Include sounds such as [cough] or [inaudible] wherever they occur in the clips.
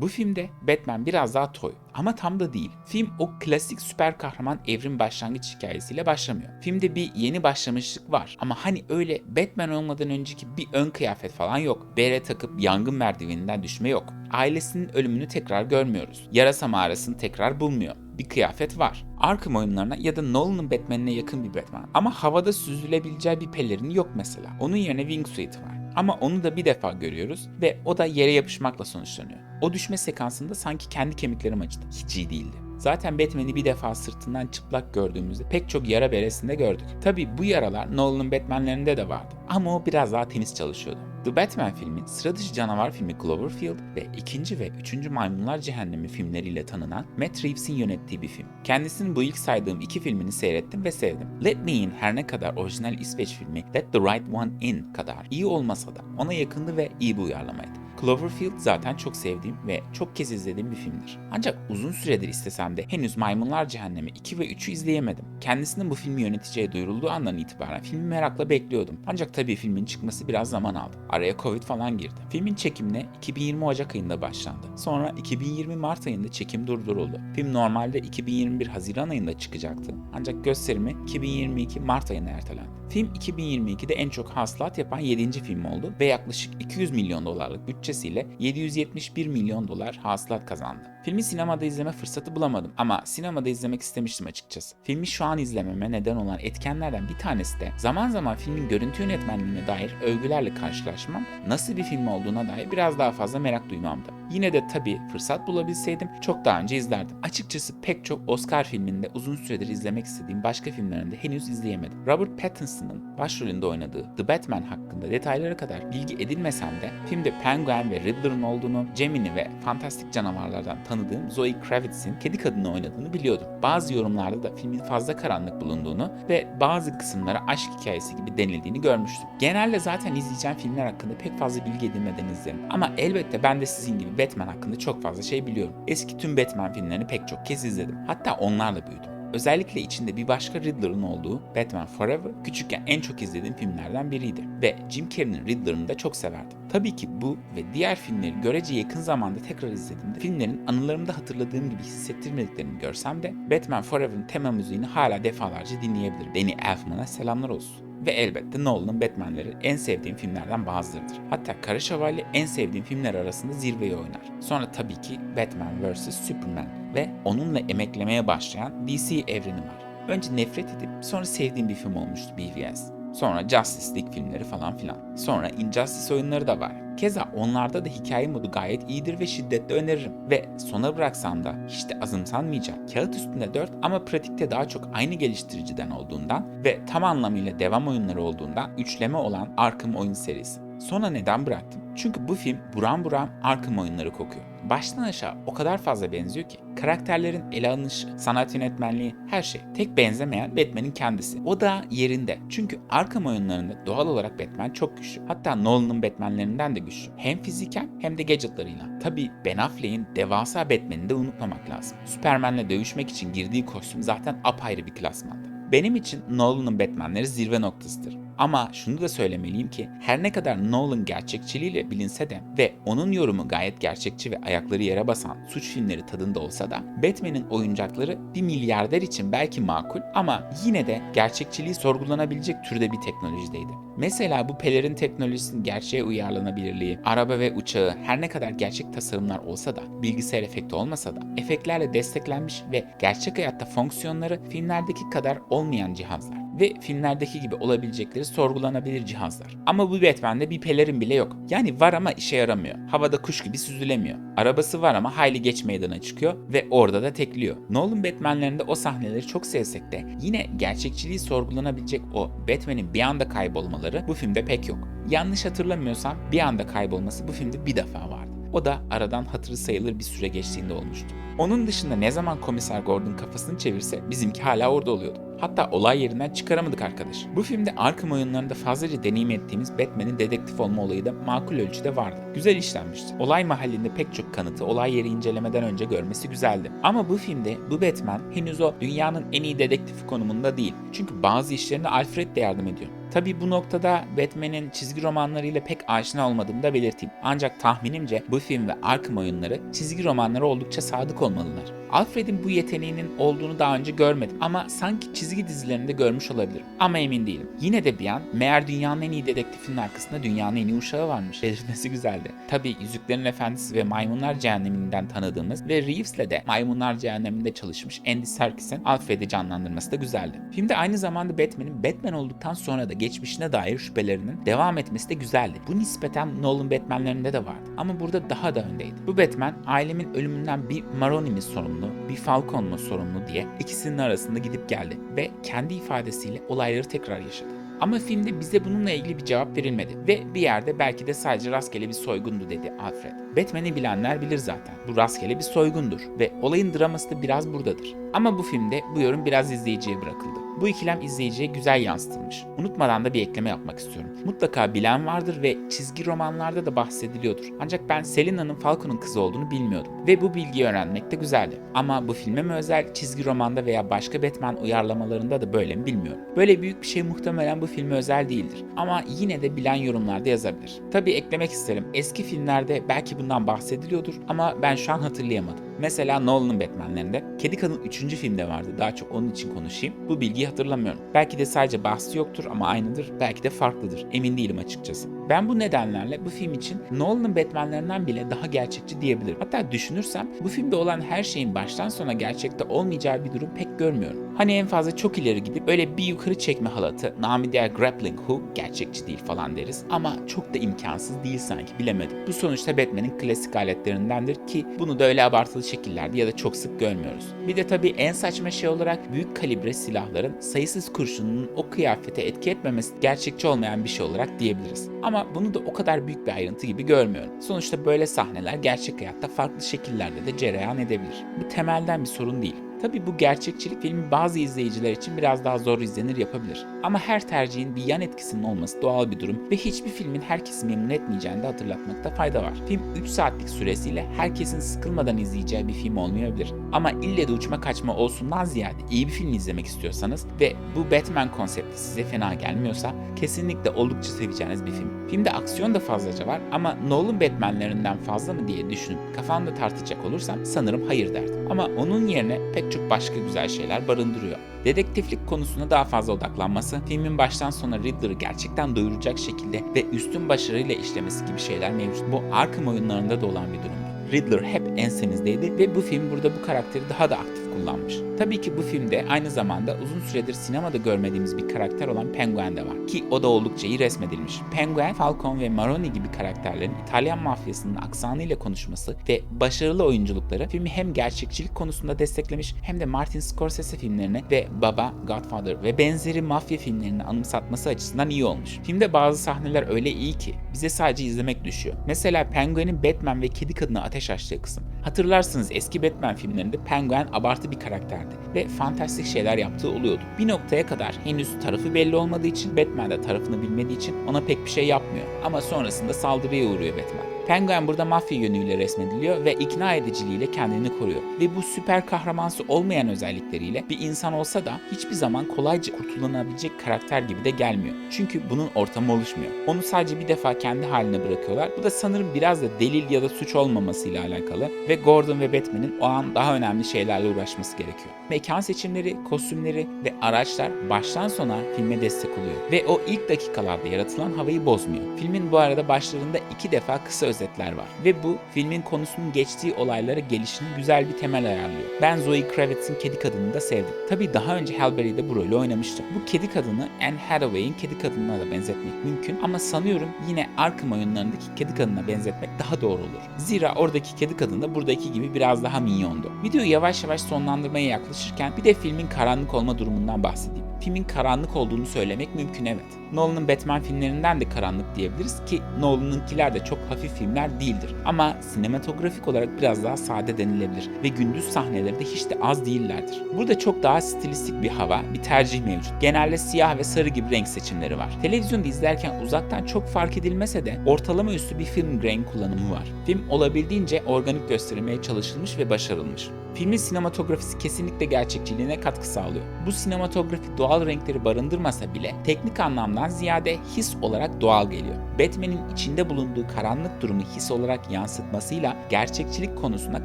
Bu filmde Batman biraz daha toy ama tam da değil. Film o klasik süper kahraman evrim başlangıç hikayesiyle başlamıyor. Filmde bir yeni başlamışlık var ama hani öyle Batman olmadan önceki bir ön kıyafet falan yok. Bere takıp yangın merdiveninden düşme yok. Ailesinin ölümünü tekrar görmüyoruz. Yarasa mağarasını tekrar bulmuyor bir kıyafet var. Arkham oyunlarına ya da Nolan'ın Batman'ine yakın bir Batman. Ama havada süzülebileceği bir pelerin yok mesela. Onun yerine wingsuit var. Ama onu da bir defa görüyoruz ve o da yere yapışmakla sonuçlanıyor. O düşme sekansında sanki kendi kemiklerim acıdı. Hiç iyi değildi. Zaten Batman'i bir defa sırtından çıplak gördüğümüzde pek çok yara beresinde gördük. Tabi bu yaralar Nolan'ın Batman'lerinde de vardı. Ama o biraz daha temiz çalışıyordu. The Batman filmi, sıra dışı canavar filmi Cloverfield ve ikinci ve üçüncü Maymunlar Cehennemi filmleriyle tanınan Matt Reeves'in yönettiği bir film. Kendisinin bu ilk saydığım iki filmini seyrettim ve sevdim. Let Me In her ne kadar orijinal İsveç filmi Let the Right One In kadar iyi olmasa da ona yakındı ve iyi bir uyarlamaydı. Cloverfield zaten çok sevdiğim ve çok kez izlediğim bir filmdir. Ancak uzun süredir istesem de henüz Maymunlar Cehennemi 2 ve 3'ü izleyemedim. Kendisinin bu filmi yöneteceği duyurulduğu andan itibaren filmi merakla bekliyordum. Ancak tabii filmin çıkması biraz zaman aldı. Araya Covid falan girdi. Filmin çekimine 2020 Ocak ayında başlandı. Sonra 2020 Mart ayında çekim durduruldu. Film normalde 2021 Haziran ayında çıkacaktı. Ancak gösterimi 2022 Mart ayına ertelendi. Film 2022'de en çok hasılat yapan 7. film oldu ve yaklaşık 200 milyon dolarlık bütçesiyle 771 milyon dolar hasılat kazandı. Filmi sinemada izleme fırsatı bulamadım ama sinemada izlemek istemiştim açıkçası. Filmi şu an izlememe neden olan etkenlerden bir tanesi de zaman zaman filmin görüntü yönetmenliğine dair övgülerle karşılaşmam, nasıl bir film olduğuna dair biraz daha fazla merak duymamdı. Yine de tabii fırsat bulabilseydim çok daha önce izlerdim. Açıkçası pek çok Oscar filminde uzun süredir izlemek istediğim başka filmlerinde henüz izleyemedim. Robert Pattinson'ın başrolünde oynadığı The Batman hakkında detaylara kadar bilgi edinmesem de filmde Penguin ve Riddler'ın olduğunu, Gemini ve fantastik canavarlardan tanıdığım Zoe Kravitz'in kedi kadını oynadığını biliyordum. Bazı yorumlarda da filmin fazla karanlık bulunduğunu ve bazı kısımlara aşk hikayesi gibi denildiğini görmüştüm. Genelde zaten izleyeceğim filmler hakkında pek fazla bilgi edinmeden izlerim. Ama elbette ben de sizin gibi Batman hakkında çok fazla şey biliyorum. Eski tüm Batman filmlerini pek çok kez izledim. Hatta onlarla büyüdüm. Özellikle içinde bir başka Riddler'ın olduğu Batman Forever küçükken en çok izlediğim filmlerden biriydi. Ve Jim Carrey'nin Riddler'ını da çok severdim. Tabii ki bu ve diğer filmleri görece yakın zamanda tekrar izlediğimde filmlerin anılarımda hatırladığım gibi hissettirmediklerini görsem de Batman Forever'ın tema müziğini hala defalarca dinleyebilirim. Danny Elfman'a selamlar olsun. Ve elbette Nolan'ın Batman'leri en sevdiğim filmlerden bazılarıdır. Hatta Kara Şövalye en sevdiğim filmler arasında zirveyi oynar. Sonra tabii ki Batman vs. Superman ve onunla emeklemeye başlayan DC evreni var. Önce nefret edip sonra sevdiğim bir film olmuştu BVS. Sonra Justice League filmleri falan filan. Sonra Injustice oyunları da var. Keza onlarda da hikaye modu gayet iyidir ve şiddetle öneririm. Ve sona bıraksam da hiç de azımsanmayacak. Kağıt üstünde 4 ama pratikte daha çok aynı geliştiriciden olduğundan ve tam anlamıyla devam oyunları olduğundan üçleme olan Arkham oyun serisi. Sonra neden bıraktım? Çünkü bu film buram buram Arkham oyunları kokuyor. Baştan aşağı o kadar fazla benziyor ki. Karakterlerin ele alınışı, sanat yönetmenliği, her şey. Tek benzemeyen Batman'in kendisi. O da yerinde. Çünkü Arkham oyunlarında doğal olarak Batman çok güçlü. Hatta Nolan'ın Batman'lerinden de güçlü. Hem fiziken hem de gadgetlarıyla. Tabi Ben Affleck'in devasa Batman'i de unutmamak lazım. Superman'le dövüşmek için girdiği kostüm zaten apayrı bir klasmanda. Benim için Nolan'ın Batman'leri zirve noktasıdır. Ama şunu da söylemeliyim ki her ne kadar Nolan gerçekçiliğiyle bilinse de ve onun yorumu gayet gerçekçi ve ayakları yere basan suç filmleri tadında olsa da Batman'in oyuncakları bir milyarder için belki makul ama yine de gerçekçiliği sorgulanabilecek türde bir teknolojideydi. Mesela bu pelerin teknolojisinin gerçeğe uyarlanabilirliği, araba ve uçağı her ne kadar gerçek tasarımlar olsa da, bilgisayar efekti olmasa da, efektlerle desteklenmiş ve gerçek hayatta fonksiyonları filmlerdeki kadar olmayan cihazlar ve filmlerdeki gibi olabilecekleri sorgulanabilir cihazlar. Ama bu Batman'de bir pelerin bile yok. Yani var ama işe yaramıyor. Havada kuş gibi süzülemiyor. Arabası var ama hayli geç meydana çıkıyor ve orada da tekliyor. Nolan Batman'lerinde o sahneleri çok sevsek de yine gerçekçiliği sorgulanabilecek o Batman'in bir anda kaybolmaları bu filmde pek yok. Yanlış hatırlamıyorsam bir anda kaybolması bu filmde bir defa vardı. O da aradan hatırı sayılır bir süre geçtiğinde olmuştu. Onun dışında ne zaman komiser Gordon kafasını çevirse bizimki hala orada oluyordu. Hatta olay yerinden çıkaramadık arkadaş. Bu filmde Arkham oyunlarında fazlaca deneyim ettiğimiz Batman'in dedektif olma olayı da makul ölçüde vardı. Güzel işlenmişti. Olay mahallinde pek çok kanıtı olay yeri incelemeden önce görmesi güzeldi. Ama bu filmde bu Batman henüz o dünyanın en iyi dedektifi konumunda değil. Çünkü bazı işlerinde Alfred de yardım ediyor. Tabi bu noktada Batman'in çizgi romanlarıyla pek aşina olmadığımı da belirteyim. Ancak tahminimce bu film ve Arkham oyunları çizgi romanlara oldukça sadık olmalılar. Alfred'in bu yeteneğinin olduğunu daha önce görmedim ama sanki çizgi dizilerinde görmüş olabilirim. Ama emin değilim. Yine de bir an meğer dünyanın en iyi dedektifinin arkasında dünyanın en iyi uşağı varmış. [laughs] Belirtmesi güzeldi. Tabi Yüzüklerin Efendisi ve Maymunlar Cehennemi'nden tanıdığımız ve Reeves'le de Maymunlar Cehennemi'nde çalışmış Andy Serkis'in Alfred'i canlandırması da güzeldi. Filmde aynı zamanda Batman'in Batman olduktan sonra da geçmişine dair şüphelerinin devam etmesi de güzeldi. Bu nispeten Nolan Batman'lerinde de vardı. Ama burada daha da öndeydi. Bu Batman ailemin ölümünden bir Maroni mi sorumlu, bir Falcon mu sorumlu diye ikisinin arasında gidip geldi ve kendi ifadesiyle olayları tekrar yaşadı. Ama filmde bize bununla ilgili bir cevap verilmedi ve bir yerde belki de sadece rastgele bir soygundu dedi Alfred. Batman'i bilenler bilir zaten. Bu rastgele bir soygundur ve olayın draması da biraz buradadır. Ama bu filmde bu yorum biraz izleyiciye bırakıldı. Bu ikilem izleyiciye güzel yansıtılmış. Unutmadan da bir ekleme yapmak istiyorum. Mutlaka bilen vardır ve çizgi romanlarda da bahsediliyordur. Ancak ben Selina'nın Falcon'un kızı olduğunu bilmiyordum. Ve bu bilgiyi öğrenmek de güzeldi. Ama bu filme mi özel, çizgi romanda veya başka Batman uyarlamalarında da böyle mi bilmiyorum. Böyle büyük bir şey muhtemelen bu filme özel değildir. Ama yine de bilen yorumlarda yazabilir. Tabii eklemek isterim. Eski filmlerde belki bundan bahsediliyordur ama ben şu an hatırlayamadım. Mesela Nolan'ın Batman'lerinde Kedi Kadın 3. filmde vardı. Daha çok onun için konuşayım. Bu bilgiyi hatırlamıyorum. Belki de sadece bahsi yoktur ama aynıdır. Belki de farklıdır. Emin değilim açıkçası. Ben bu nedenlerle bu film için Nolan'ın Batman'lerinden bile daha gerçekçi diyebilirim. Hatta düşünürsem bu filmde olan her şeyin baştan sona gerçekte olmayacağı bir durum pek görmüyorum. Hani en fazla çok ileri gidip öyle bir yukarı çekme halatı, nami diğer grappling hook gerçekçi değil falan deriz. Ama çok da imkansız değil sanki bilemedim. Bu sonuçta Batman'in klasik aletlerindendir ki bunu da öyle abartılı şekillerde ya da çok sık görmüyoruz. Bir de tabii en saçma şey olarak büyük kalibre silahların sayısız kurşunun o kıyafete etki etmemesi gerçekçi olmayan bir şey olarak diyebiliriz. Ama bunu da o kadar büyük bir ayrıntı gibi görmüyorum. Sonuçta böyle sahneler gerçek hayatta farklı şekillerde de cereyan edebilir. Bu temelden bir sorun değil. Tabi bu gerçekçilik filmi bazı izleyiciler için biraz daha zor izlenir yapabilir. Ama her tercihin bir yan etkisinin olması doğal bir durum ve hiçbir filmin herkesi memnun etmeyeceğini de hatırlatmakta fayda var. Film 3 saatlik süresiyle herkesin sıkılmadan izleyeceği bir film olmayabilir. Ama ille de uçma kaçma olsundan ziyade iyi bir film izlemek istiyorsanız ve bu Batman konsepti size fena gelmiyorsa kesinlikle oldukça seveceğiniz bir film. Filmde aksiyon da fazlaca var ama Nolan Batman'lerinden fazla mı diye düşünüp kafamda tartacak olursam sanırım hayır derdim. Ama onun yerine pek çok başka güzel şeyler barındırıyor. Dedektiflik konusuna daha fazla odaklanması, filmin baştan sona Riddler'ı gerçekten doyuracak şekilde ve üstün başarıyla işlemesi gibi şeyler mevcut. Bu Arkham oyunlarında da olan bir durumdu. Riddler hep ensemizdeydi ve bu film burada bu karakteri daha da aktif kullanmış. Tabii ki bu filmde aynı zamanda uzun süredir sinemada görmediğimiz bir karakter olan Penguin de var ki o da oldukça iyi resmedilmiş. Penguin, Falcon ve Maroni gibi karakterlerin İtalyan mafyasının aksanıyla konuşması ve başarılı oyunculukları filmi hem gerçekçilik konusunda desteklemiş hem de Martin Scorsese filmlerini ve Baba, Godfather ve benzeri mafya filmlerini anımsatması açısından iyi olmuş. Filmde bazı sahneler öyle iyi ki bize sadece izlemek düşüyor. Mesela Penguin'in Batman ve kedi kadına ateş açtığı kısım. Hatırlarsınız eski Batman filmlerinde Penguin abartı bir karakterdi ve fantastik şeyler yaptığı oluyordu. Bir noktaya kadar henüz tarafı belli olmadığı için Batman de tarafını bilmediği için ona pek bir şey yapmıyor. Ama sonrasında saldırıya uğruyor Batman. Penguin burada mafya yönüyle resmediliyor ve ikna ediciliğiyle kendini koruyor. Ve bu süper kahramansı olmayan özellikleriyle bir insan olsa da hiçbir zaman kolayca kurtulunabilecek karakter gibi de gelmiyor. Çünkü bunun ortamı oluşmuyor. Onu sadece bir defa kendi haline bırakıyorlar. Bu da sanırım biraz da delil ya da suç olmamasıyla alakalı ve Gordon ve Batman'in o an daha önemli şeylerle uğraşması gerekiyor. Mekan seçimleri, kostümleri ve araçlar baştan sona filme destek oluyor ve o ilk dakikalarda yaratılan havayı bozmuyor. Filmin bu arada başlarında iki defa kısa özetler var ve bu filmin konusunun geçtiği olaylara gelişinin güzel bir temel ayarlıyor. Ben Zoe Kravitz'in kedi kadını da sevdim. Tabi daha önce Halle bu rolü oynamıştı. Bu kedi kadını Anne Hathaway'in kedi kadınına da benzetmek mümkün ama sanıyorum yine Arkham oyunlarındaki kedi kadına benzetmek daha doğru olur. Zira oradaki kedi kadın da buradaki gibi biraz daha minyondu. Videoyu yavaş yavaş sonlandırmaya yaklaşırken bir de filmin karanlık olma durumundan bahsedeyim. Filmin karanlık olduğunu söylemek mümkün evet. Nolan'ın Batman filmlerinden de karanlık diyebiliriz ki Nolan'ınkiler de çok hafif filmler değildir. Ama sinematografik olarak biraz daha sade denilebilir ve gündüz sahneleri de hiç de az değillerdir. Burada çok daha stilistik bir hava, bir tercih mevcut. Genelde siyah ve sarı gibi renk seçimleri var. Televizyonda izlerken uzaktan çok fark edilmese de ortalama üstü bir film renk kullanımı var. Film olabildiğince organik gösterilmeye çalışılmış ve başarılmış. Filmin sinematografisi kesinlikle gerçekçiliğine katkı sağlıyor. Bu sinematografi doğal renkleri barındırmasa bile teknik anlamdan ziyade his olarak doğal geliyor. Batman'in içinde bulunduğu karanlık durumu his olarak yansıtmasıyla gerçekçilik konusuna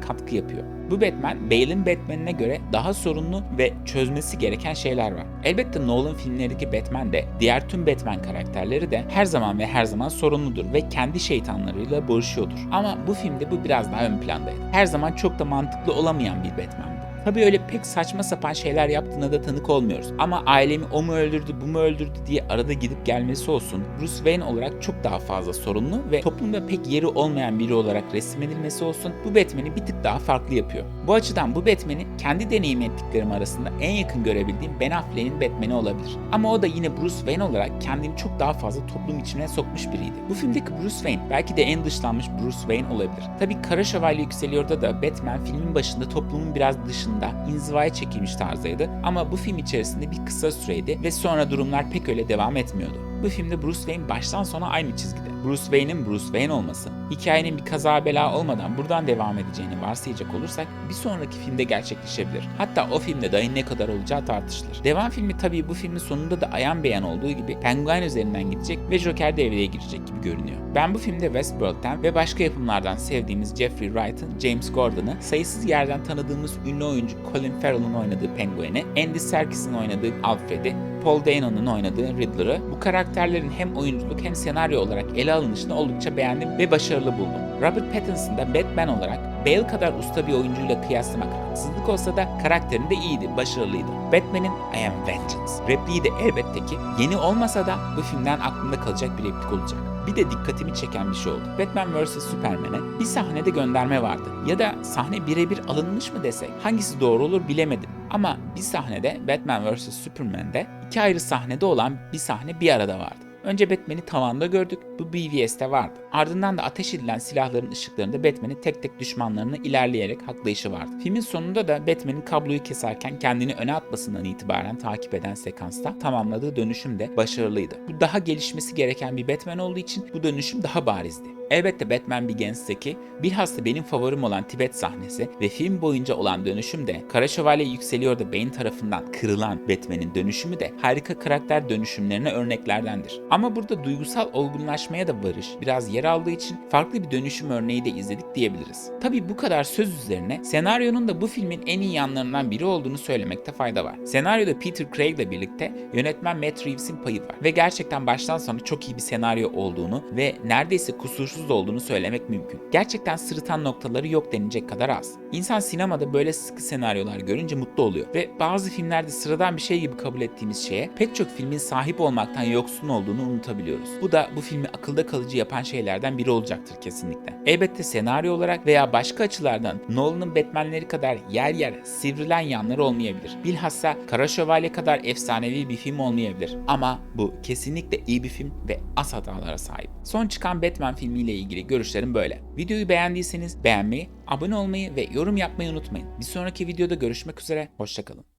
katkı yapıyor. Bu Batman, Bale'in Batman'ine göre daha sorunlu ve çözmesi gereken şeyler var. Elbette Nolan filmlerindeki Batman de, diğer tüm Batman karakterleri de her zaman ve her zaman sorunludur ve kendi şeytanlarıyla boğuşuyordur. Ama bu filmde bu biraz daha ön plandaydı. Her zaman çok da mantıklı olamayan bir Batman. Tabii öyle pek saçma sapan şeyler yaptığına da tanık olmuyoruz. Ama ailemi o mu öldürdü, bu mu öldürdü diye arada gidip gelmesi olsun. Bruce Wayne olarak çok daha fazla sorunlu ve toplumda pek yeri olmayan biri olarak resmedilmesi olsun bu Batman'i bir tık daha farklı yapıyor. Bu açıdan bu Batman'i kendi deneyim ettiklerim arasında en yakın görebildiğim Ben Affleck'in Batman'i olabilir. Ama o da yine Bruce Wayne olarak kendini çok daha fazla toplum içine sokmuş biriydi. Bu filmdeki Bruce Wayne belki de en dışlanmış Bruce Wayne olabilir. Tabii Kara Şövalye Yükseliyor'da da Batman filmin başında toplumun biraz dışında inzivaya çekilmiş tarzdaydı ama bu film içerisinde bir kısa süreydi ve sonra durumlar pek öyle devam etmiyordu. Bu filmde Bruce Wayne baştan sona aynı çizgide. Bruce Wayne'in Bruce Wayne olması, hikayenin bir kaza bela olmadan buradan devam edeceğini varsayacak olursak bir sonraki filmde gerçekleşebilir. Hatta o filmde dayın ne kadar olacağı tartışılır. Devam filmi tabii bu filmin sonunda da ayan beyan olduğu gibi Penguin üzerinden gidecek ve Joker devreye girecek gibi görünüyor. Ben bu filmde Westworld'ten ve başka yapımlardan sevdiğimiz Jeffrey Wright'ın James Gordon'ı, sayısız yerden tanıdığımız ünlü oyuncu Colin Farrell'ın oynadığı Penguin'i, Andy Serkis'in oynadığı Alfred'i, Paul Dano'nun oynadığı Riddler'ı bu karakterlerin hem oyunculuk hem senaryo olarak ele alınışını oldukça beğendim ve başarılı buldum. Robert Pattinson da Batman olarak Bale kadar usta bir oyuncuyla kıyaslamak haksızlık olsa da karakterinde iyiydi, başarılıydı. Batman'in I am vengeance repliği de elbette ki yeni olmasa da bu filmden aklımda kalacak bir replik olacak. Bir de dikkatimi çeken bir şey oldu. Batman vs Superman'e bir sahnede gönderme vardı. Ya da sahne birebir alınmış mı desek hangisi doğru olur bilemedim. Ama bir sahnede Batman vs Superman'de iki ayrı sahnede olan bir sahne bir arada vardı. Önce Batman'i tavanda gördük. Bu BVS'te vardı. Ardından da ateş edilen silahların ışıklarında Batman'in tek tek düşmanlarını ilerleyerek haklayışı vardı. Filmin sonunda da Batman'in kabloyu keserken kendini öne atmasından itibaren takip eden sekansta tamamladığı dönüşüm de başarılıydı. Bu daha gelişmesi gereken bir Batman olduğu için bu dönüşüm daha barizdi. Elbette Batman Begins'teki bilhassa benim favorim olan Tibet sahnesi ve film boyunca olan dönüşüm de Kara Şövalye Yükseliyor da Bane tarafından kırılan Batman'in dönüşümü de harika karakter dönüşümlerine örneklerdendir. Ama burada duygusal olgunlaşmaya da varış biraz yer aldığı için farklı bir dönüşüm örneği de izledik diyebiliriz. Tabi bu kadar söz üzerine senaryonun da bu filmin en iyi yanlarından biri olduğunu söylemekte fayda var. Senaryoda Peter Craig ile birlikte yönetmen Matt Reeves'in payı var ve gerçekten baştan sona çok iyi bir senaryo olduğunu ve neredeyse kusursuz olduğunu söylemek mümkün. Gerçekten sırıtan noktaları yok denilecek kadar az. İnsan sinemada böyle sıkı senaryolar görünce mutlu oluyor ve bazı filmlerde sıradan bir şey gibi kabul ettiğimiz şeye pek çok filmin sahip olmaktan yoksun olduğunu unutabiliyoruz. Bu da bu filmi akılda kalıcı yapan şeylerden biri olacaktır kesinlikle. Elbette senaryo olarak veya başka açılardan Nolan'ın Batman'leri kadar yer yer sivrilen yanları olmayabilir. Bilhassa Kara Şövalye kadar efsanevi bir film olmayabilir. Ama bu kesinlikle iyi bir film ve az hatalara sahip. Son çıkan Batman filmiyle ilgili görüşlerim böyle. Videoyu beğendiyseniz beğenmeyi, abone olmayı ve yorum yapmayı unutmayın. Bir sonraki videoda görüşmek üzere, hoşçakalın.